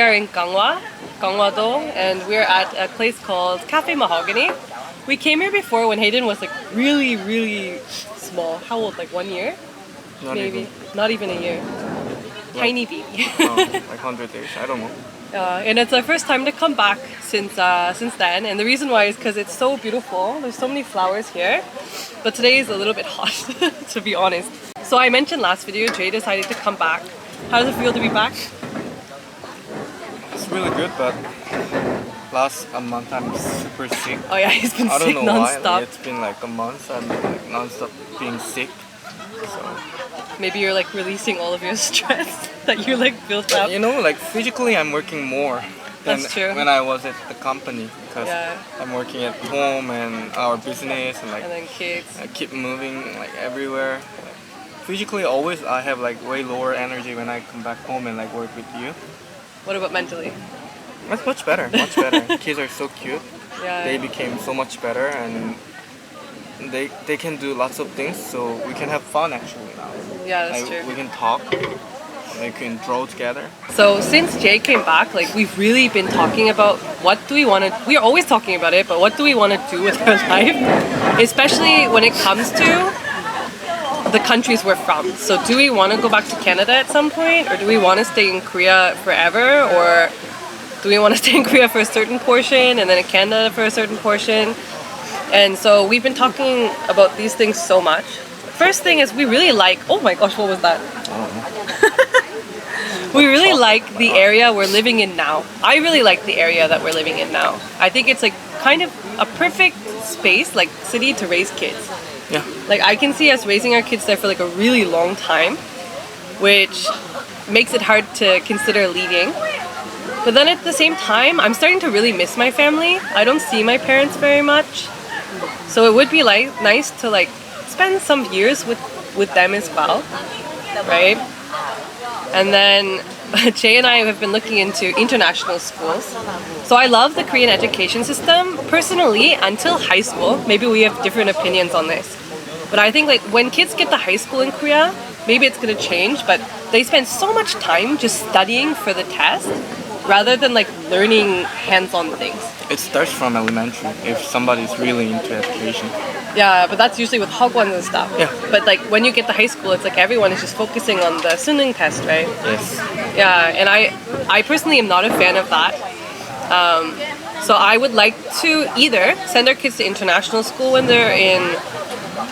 we are in Gangwon, Gangwon-do, and we're at a place called Cafe Mahogany. We came here before when Hayden was like really, really small. How old? Like one year? Not Maybe. even. Not even a year. Tiny baby. Oh, like 100 days. I don't know. Uh, and it's our first time to come back since uh, since then. And the reason why is because it's so beautiful. There's so many flowers here, but today is a little bit hot, to be honest. So I mentioned last video, Jay decided to come back. How does it feel to be back? Really good, but last a month I'm super sick. Oh yeah, he's been I sick don't know nonstop. It's been like a month. I'm like nonstop being sick. So Maybe you're like releasing all of your stress that you like built up. you know, like physically, I'm working more than That's true. when I was at the company because Yeah. I'm working at home and our business and like And then kids. I keep moving like everywhere. Like, physically, always I have like way lower energy when I come back home and like work with you. What about mentally? That's much better, much better. Kids are so cute. Yeah. They became so much better and they they can do lots of things. So we can have fun actually now. yeah, that's Like, we can talk. We can draw together. So since Jay came back, like we've really been talking about what do we want to. We're always talking about it, but what do we want to do with our life, especially when it comes to the countries we're from. So do we want to go back to Canada at some point, or do we want to stay in Korea forever, or do we want to stay in Korea for a certain portion and then in Canada for a certain portion? And so we've been talking about these things so much. First thing is we really like. Oh my gosh, what was that? we really like the area we're living in now. I really like the area that we're living in now. I think it's like kind of a perfect space, like city to raise kids. Yeah. Like I can see us raising our kids there for like a really long time, which makes it hard to consider leaving. But then at the same time, I'm starting to really miss my family. I don't see my parents very much. So it would be like nice to like spend some years with with them as well. Right? And then Jay and I have been looking into international schools. So I love the Korean education system personally until high school. Maybe we have different opinions on this. But I think like when kids get to high school in Korea, maybe it's gonna change, but they spend so much time just studying for the test rather than like learning hands-on things. It starts from elementary if somebody's really into education. Yeah, but that's usually with hagwons and stuff. Yeah. But like when you get to high school, it's like everyone is just focusing on the Suning test, right? Yes. Yeah, and I, I personally am not a fan of that. Um, so I would like to either send our kids to international school when they're in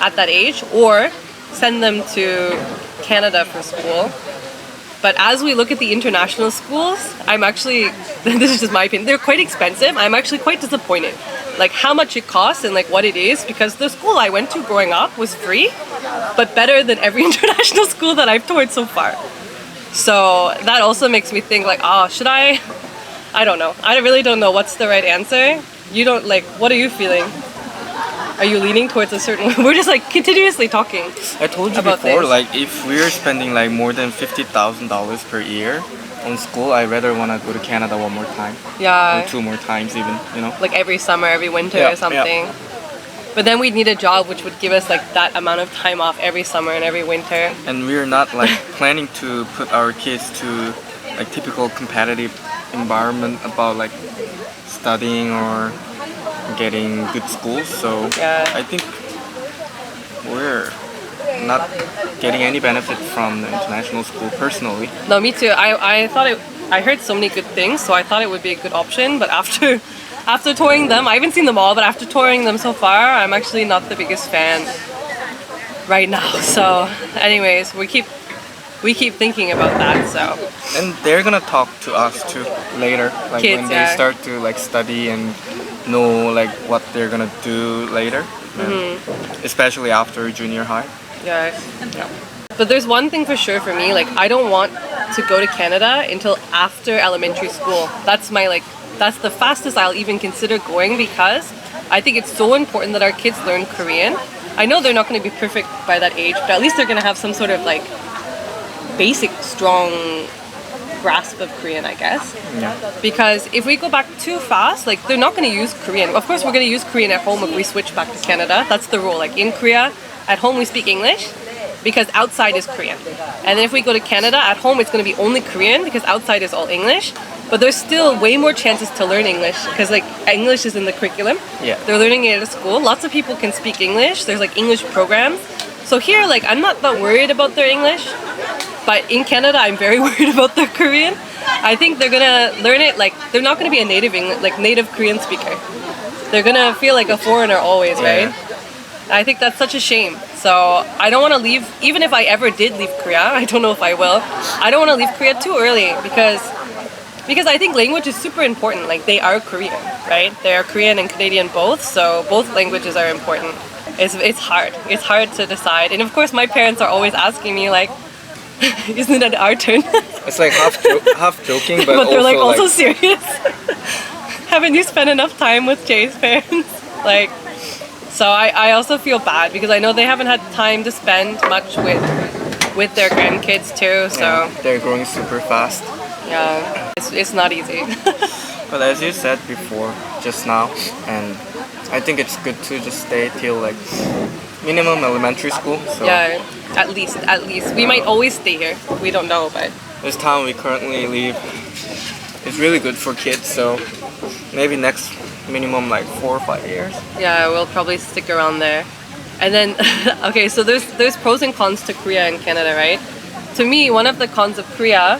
at that age, or send them to Canada for school. But as we look at the international schools, I'm actually this is just my opinion. They're quite expensive. I'm actually quite disappointed, like how much it costs and like what it is, because the school I went to growing up was free, but better than every international school that I've toured so far. So that also makes me think like, oh, should I? I don't know. I really don't know what's the right answer. You don't like. What are you feeling? Are you leaning towards a certain? We're just like continuously talking. I told you About before, this. like if we're spending like more than fifty thousand dollars per year on school, I rather wanna go to Canada one more time, or Yeah, two more times even. You know. like every summer, every winter, Yeah, or something. Yeah. But then we'd need a job which would give us like that amount of time off every summer and every winter. And we're not like planning to put our kids to like typical competitive environment about like studying or getting good schools. So Yeah. I think we're not getting any benefit from the international school personally. No, me too. I, I thought it. I heard so many good things, so I thought it would be a good option. But after after touring them, I haven't seen them all, but after touring them so far, I'm actually not the biggest fan right now. So, anyways, we keep we keep thinking about that. So And they're gonna talk to us too later, like Kids, when yeah. they start to like study and know like what they're gonna do later, Mm-hmm. especially after junior high. yeah. But there's one thing for sure for me. Like, I don't want to go to Canada until after elementary school. That's my like. That's the fastest I'll even consider going because I think it's so important that our kids learn Korean. I know they're not going to be perfect by that age, but at least they're going to have some sort of like basic, strong grasp of Korean, I guess. Yeah. Because if we go back too fast, like they're not going to use Korean. Of course, we're going to use Korean at home if we switch back to Canada. That's the rule. Like in Korea, at home we speak English because outside is Korean. And then if we go to Canada, at home it's going to be only Korean because outside is all English. But there's still way more chances to learn English because like English is in the curriculum. Yeah. They're learning it at school. Lots of people can speak English. There's like English programs. So here, like I'm not that worried about their English. But in Canada, I'm very worried about their Korean. I think they're gonna learn it like they're not gonna be a native English, like native Korean speaker. They're gonna feel like a foreigner always, right? I think that's such a shame. So I don't want to leave. Even if I ever did leave Korea, I don't know if I will. I don't want to leave Korea too early because because I think language is super important. Like they are Korean, right? They are Korean and Canadian both, so both languages are important. It's it's hard. It's hard to decide. And of course, my parents are always asking me like, "Isn't it our turn?" It's like half jo- half joking, but, but they're like also, also serious. Haven't you spent enough time with Jay's parents? like, so I, I also feel bad because I know they haven't had time to spend much with with their grandkids too. So yeah, they're growing super fast. yeah, it's, it's not easy. But as you said before, just now, and I think it's good to just stay till like minimum elementary school. So yeah, at least at least we might always stay here. We don't know, but this town we currently live is really good for kids. So maybe next minimum like four or five years. yeah, we'll probably stick around there. And then, okay, so there's there's pros and cons to Korea and Canada, right? To me, one of the cons of Korea,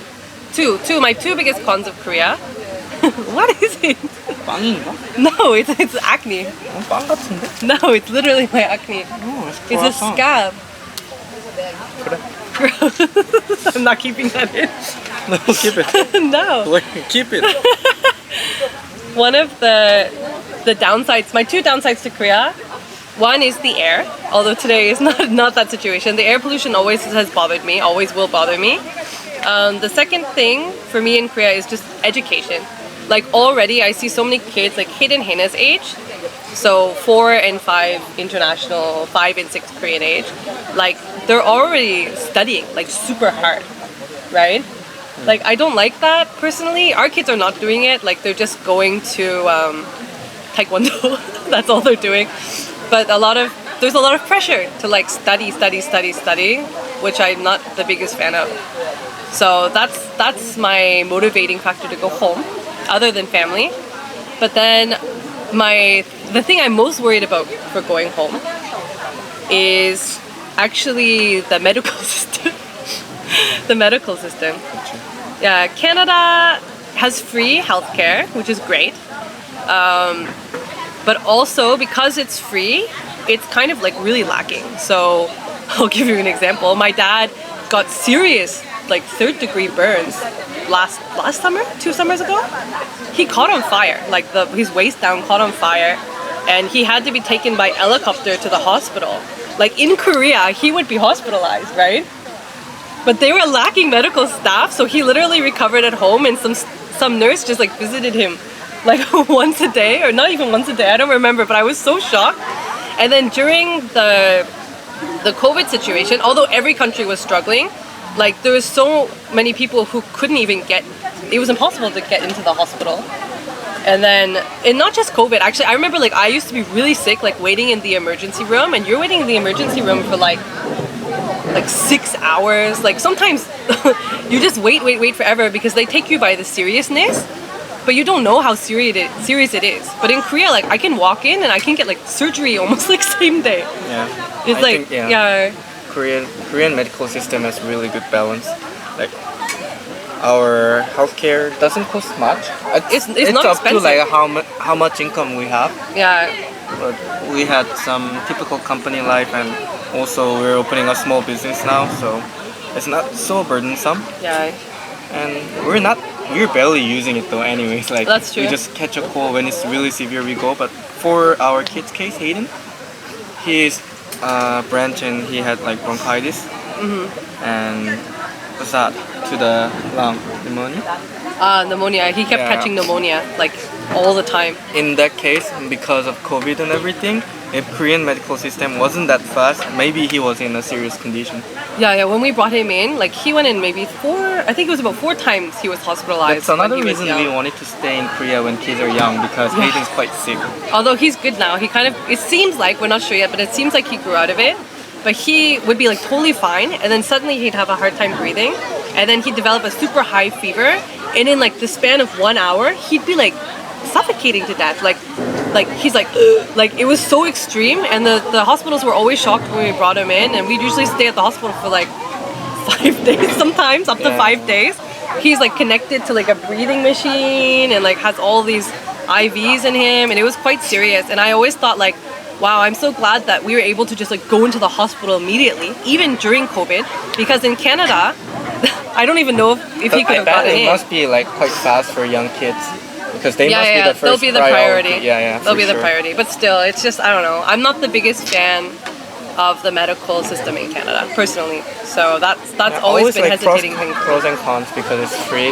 two, two, my two biggest cons of Korea. what is it? 빵인가? No, it's it's acne. 어, 빵 같은데? No, it's literally my acne. 어, It's a scab. 그래. I'm not keeping that in. No, keep it. no. Wait, keep it. One of the the downsides, my two downsides to Korea, one is the air. Although today is not not that situation. The air pollution always has bothered me, always will bother me. Um, the second thing for me in Korea is just education. Like already, I see so many kids like hidden Hannah's age, so four and five international, five and six Korean age. Like they're already studying like super hard, right? Like I don't like that personally. Our kids are not doing it. Like they're just going to um, taekwondo. That's all they're doing. But a lot of there's a lot of pressure to like study, study, study, study, which I'm not the biggest fan of. So that's that's my motivating factor to go home, other than family. But then my the thing I'm most worried about for going home is actually the medical system. the medical system. Yeah, Canada has free healthcare, which is great. Um, but also because it's free, it's kind of like really lacking. So I'll give you an example. My dad got serious like third degree burns last last summer, two summers ago. He caught on fire, like the his waist down caught on fire, and he had to be taken by helicopter to the hospital. Like in Korea, he would be hospitalized, right? But they were lacking medical staff, so he literally recovered at home, and some some nurse just like visited him, like once a day, or not even once a day. I don't remember, but I was so shocked. And then during the the COVID situation, although every country was struggling, like there was so many people who couldn't even get. It was impossible to get into the hospital. And then, and not just COVID. Actually, I remember like I used to be really sick, like waiting in the emergency room, and you're waiting in the emergency room for like like six hours. Like sometimes you just wait, wait, wait forever because they take you by the seriousness, but you don't know how serious it serious it is. But in Korea, like I can walk in and I can get like surgery almost like same day. Yeah. It's I like think, yeah. yeah. Korean Korean medical system has really good balance. Like our healthcare doesn't cost much. It's- it's not up expensive. to like how much how much income we have. yeah. But we had some typical company life, and also we're opening a small business now, so it's not so burdensome. Yeah. And we're not we're barely using it though. Anyways, like That's true. we just catch a cold when it's really severe. We go. But for our kid's case, Hayden, he's uh, branch and he had like bronchitis, Mm-hmm. and what's that to the lung pneumonia. Uh, pneumonia. He kept Yeah. catching pneumonia like all the time. In that case, because of COVID and everything, if Korean medical system wasn't that fast, maybe he was in a serious condition. Yeah, yeah. When we brought him in, like he went in maybe four. I think it was about four times he was hospitalized. That's another when he was reason we wanted to stay in Korea when kids are young because Yeah. Hayden's quite sick. Although he's good now, he kind of. It seems like we're not sure yet, but it seems like he grew out of it. but he would be like totally fine, and then suddenly he'd have a hard time breathing, and then he'd develop a super high fever, and in like the span of one hour, he'd be like suffocating to death. Like, like he's like, like it was so extreme, and the the hospitals were always shocked when we brought him in, and we'd usually stay at the hospital for like five days sometimes, up to five days. He's like connected to like a breathing machine and like has all these IVs in him, and it was quite serious. And I always thought like, wow, I'm so glad that we were able to just like go into the hospital immediately, even during COVID, because in Canada, I don't even know if, if he could have gotten it in. must be like quite fast for young kids because they yeah, must yeah, be the 1st they'll be the priority. Yeah, yeah. they'll be the priority. But still, it's just I don't know. I'm not the biggest fan of the medical system in Canada personally. So that's that's Yeah, always, been like pros, hesitating thing. pros and cons because it's free.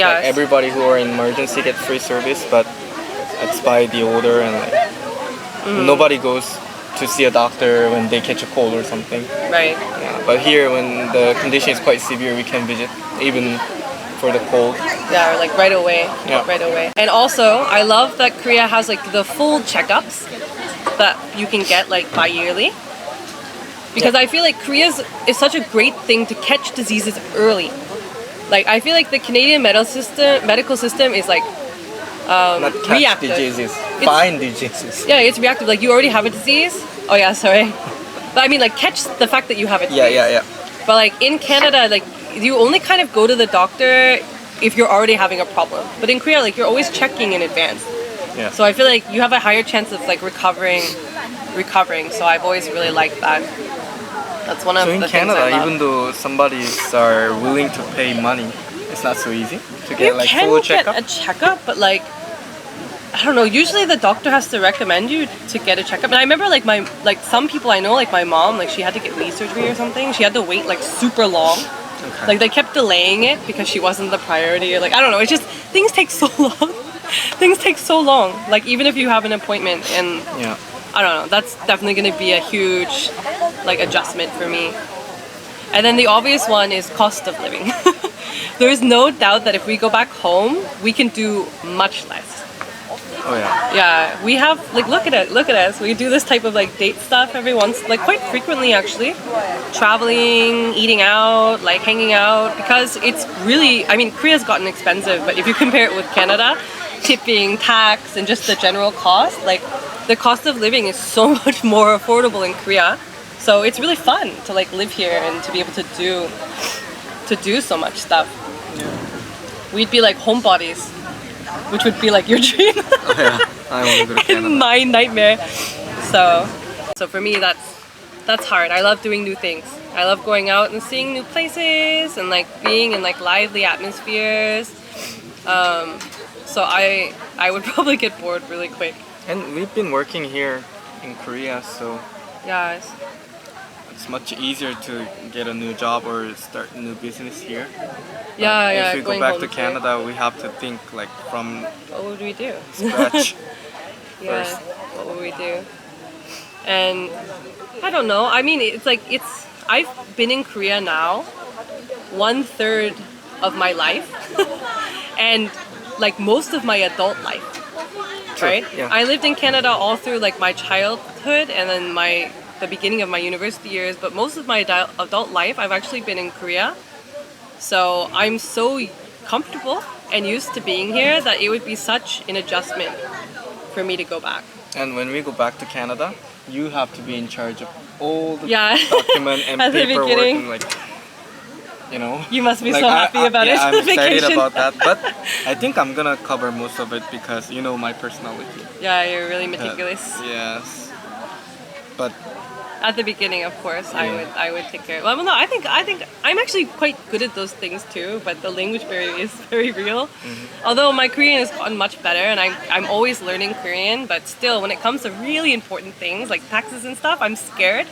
Yeah, Like everybody who are in emergency gets free service, but it's by the order and like Mm. nobody goes to see a doctor when they catch a cold or something. right. Yeah, but here, when the condition is quite severe, we can visit even for the cold. Yeah, or like right away. Yeah. Right away. And also, I love that Korea has like the full checkups that you can get like bi yearly. Because I feel like Korea is such a great thing to catch diseases early. Like I feel like the Canadian medical system medical system is like um, Not catch reactive. diseases, find diseases. yeah, it's reactive. Like you already have a disease. Oh yeah, sorry. But I mean like catch the fact that you have a disease. Yeah, yeah, yeah. But like in Canada, like you only kind of go to the doctor if you're already having a problem. But in Korea, like you're always checking in advance. Yeah. So I feel like you have a higher chance of like recovering, recovering. So I've always really liked that. That's one of So in the things Canada, even though somebody are willing to pay money, it's not so easy to you get like can full get checkup. a checkup, but like I don't know. Usually the doctor has to recommend you to get a checkup. And I remember like my like some people I know, like my mom, like she had to get knee surgery or something. She had to wait like super long. Okay. Like they kept delaying it because she wasn't the priority or like I don't know. It's just things take so long. things take so long. Like even if you have an appointment and yeah. I don't know. That's definitely going to be a huge like adjustment for me. And then the obvious one is cost of living. There's no doubt that if we go back home, we can do much less. Oh yeah. Yeah, we have like look at it, look at us. We do this type of like date stuff every once, like quite frequently actually. Traveling, eating out, like hanging out because it's really. I mean, Korea's gotten expensive, but if you compare it with Canada, tipping, tax, and just the general cost, like the cost of living is so much more affordable in Korea. So it's really fun to like live here and to be able to do to do so much stuff. We'd be like homebodies, which would be like your dream. Oh yeah. I want to go to in Canada. my nightmare. So, so for me, that's that's hard. I love doing new things. I love going out and seeing new places and like being in like lively atmospheres. Um, so I I would probably get bored really quick. And we've been working here in Korea, so Yeah, it's- much easier to get a new job or start a new business here. yeah, um, yeah. if we go back to. Canada, we have to think like from what would we do? scratch. yeah, first. what would we do? And I don't know. I mean, it's like it's. I've been in Korea now one third of my life, and like most of my adult life. True, Right? yeah. I lived in Canada all through like my childhood and then my the beginning of my university years, but most of my adult adult life I've actually been in Korea. So I'm so comfortable and used to being here that it would be such an adjustment for me to go back. And when we go back to Canada, you have to be in charge of all the Yeah. document and paperwork and like you know. You must be like, so I- happy I- about yeah, it. I'm excited Vacation. about that, but I think I'm gonna cover most of it because you know my personality. Yeah, you're really Uh, meticulous. yes. But At the beginning, of course, I would I would take care. Well, no, I think I think I'm actually quite good at those things too. But the language barrier is very real. Mm-hmm. Although my Korean has gotten much better, and I'm I'm always learning Korean. But still, when it comes to really important things like taxes and stuff, I'm scared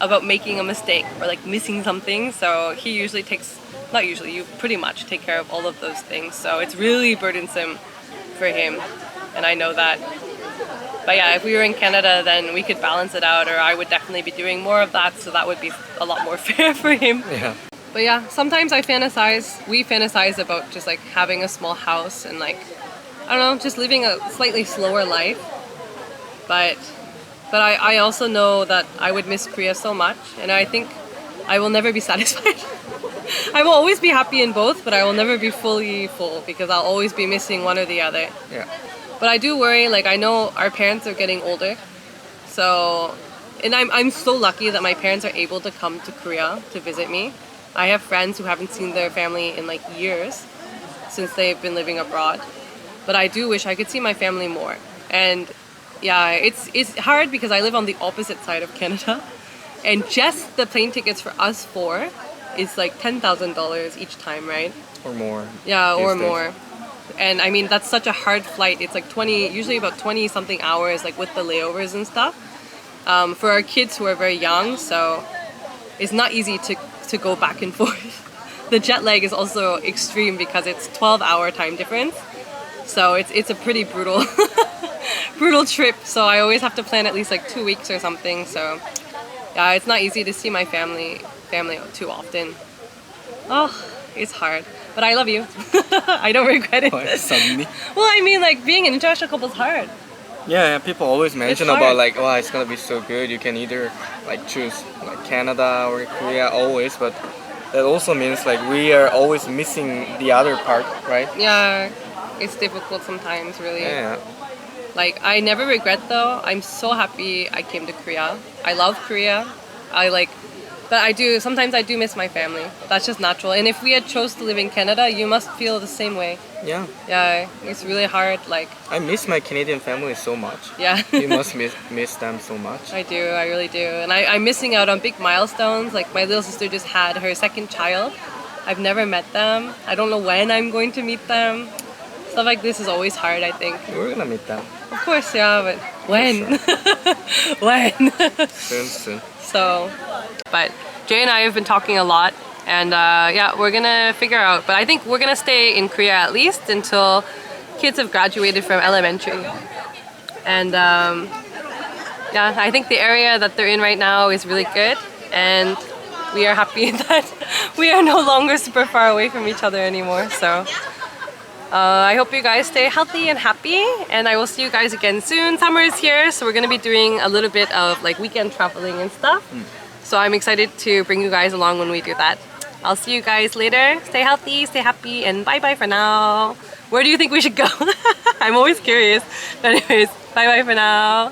about making a mistake or like missing something. So he usually takes not usually you pretty much take care of all of those things. So it's really burdensome for him, and I know that. But yeah, if we were in Canada, then we could balance it out, or I would definitely be doing more of that, so that would be a lot more fair for him. yeah. But yeah, sometimes I fantasize, we fantasize about just like having a small house and like, I don't know, just living a slightly slower life. But but I, I also know that I would miss Korea so much, and I think I will never be satisfied. I will always be happy in both, but I will never be fully full because I'll always be missing one or the other. Yeah. But I do worry, like, I know our parents are getting older, so, and I'm, I'm so lucky that my parents are able to come to Korea to visit me. I have friends who haven't seen their family in like years since they've been living abroad. But I do wish I could see my family more. And yeah, it's it's hard because I live on the opposite side of Canada. And just the plane tickets for us four is like ten thousand dollars each time, right? Or more. Yeah, or more. days. And I mean that's such a hard flight. It's like twenty, usually about twenty something hours, like with the layovers and stuff. Um, for our kids who are very young, so it's not easy to to go back and forth. The jet lag is also extreme because it's twelve hour time difference. So it's it's a pretty brutal brutal trip. So I always have to plan at least like two weeks or something. So yeah, it's not easy to see my family family too often. Oh, it's hard. But I love you. I don't regret it. Why, suddenly? Well, I mean, like being an international couple is hard. Yeah, yeah, people always mention about like, oh, it's gonna be so good. You can either like choose like Canada or Korea always, but that also means like we are always missing the other part, right? Yeah, it's difficult sometimes, really. Yeah. Like I never regret though. I'm so happy I came to Korea. I love Korea. I like but I do sometimes I do miss my family. That's just natural. And if we had chose to live in Canada, you must feel the same way. Yeah. Yeah, it's really hard like I miss my Canadian family so much. yeah. you must miss miss them so much. I do, I really do. And I, I'm missing out on big milestones. Like my little sister just had her second child. I've never met them. I don't know when I'm going to meet them. Stuff like this is always hard, I think. We're gonna meet them Of course, yeah, but when? when? soon, soon. So, but Jay and I have been talking a lot, and uh, yeah, we're gonna figure out. But I think we're gonna stay in Korea at least until kids have graduated from elementary. And um, yeah, I think the area that they're in right now is really good, and we are happy that we are no longer super far away from each other anymore. So. Uh, I hope you guys stay healthy and happy, and I will see you guys again soon. Summer is here, so we're gonna be doing a little bit of like weekend traveling and stuff. So I'm excited to bring you guys along when we do that. I'll see you guys later. Stay healthy, stay happy, and bye bye for now. Where do you think we should go? I'm always curious. But anyways, bye bye for now.